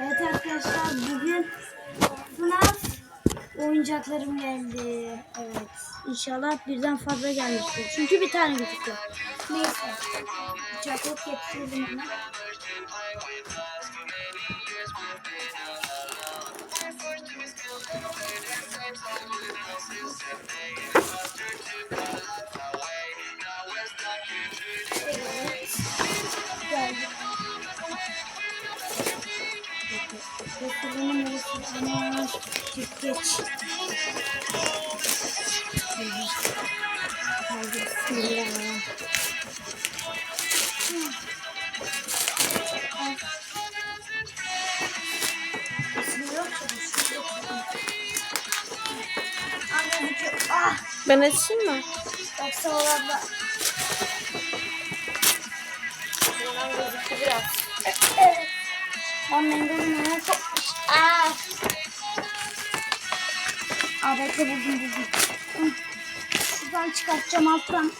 Evet arkadaşlar bugün FNAF oyuncaklarım geldi. Evet. İnşallah birden fazla gelmiştir. Çünkü bir tane gözüküyor. Neyse. Jacket getirdim hemen. Geç. Ah Ben açayım mı? yoksa olanlar. Buradan gözüktü biraz. Evet. Annen gözüme sokmuş. Aa. Bekle buldum buldum. Şuradan çıkartacağım alttan.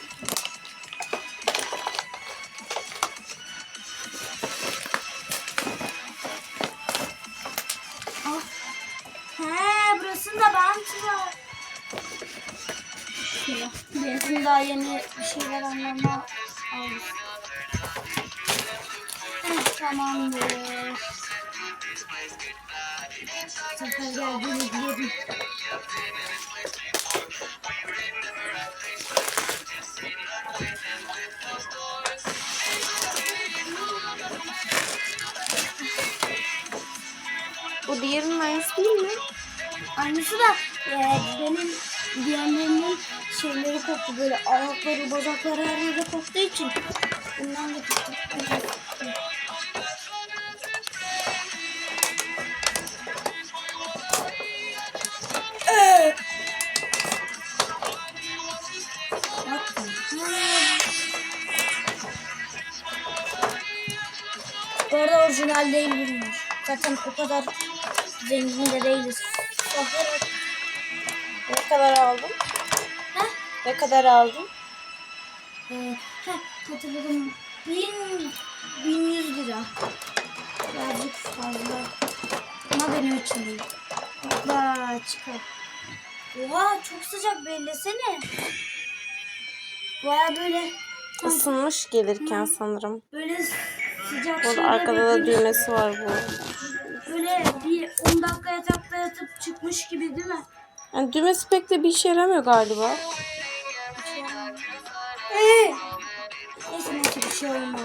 He burasında bant var. Şöyle. Benzin daha yeni bir şeyler anlamına almış. Heh, Tamamdır. Biliyorum. Bu diğerinin aynısı değil mi? Aynısı da e, benim diğerlerinin şeyleri koptu böyle ayakları bacakları her yerde koptuğu için bundan getirdim. Ee! Bu arada orijinal değil bunlar. Zaten o kadar zengin de değiliz. Ne kadar aldın? Heh. Ne kadar aldın? Ee, hatırladım. Bin, bin yüz lira. Birazcık fazla. Ama benim için değil. Hopla çıkar. Oha çok sıcak bellesene. Baya böyle sanki Isınmış gelirken sanırım. böyle sıcak Burada arkada da düğmesi var bu. Böyle bir 10 dakika yatakta yatıp çıkmış gibi değil mi? Yani düğmesi pek de bir işe yaramıyor galiba. Ee, Neyse neyse bir şey olmaz.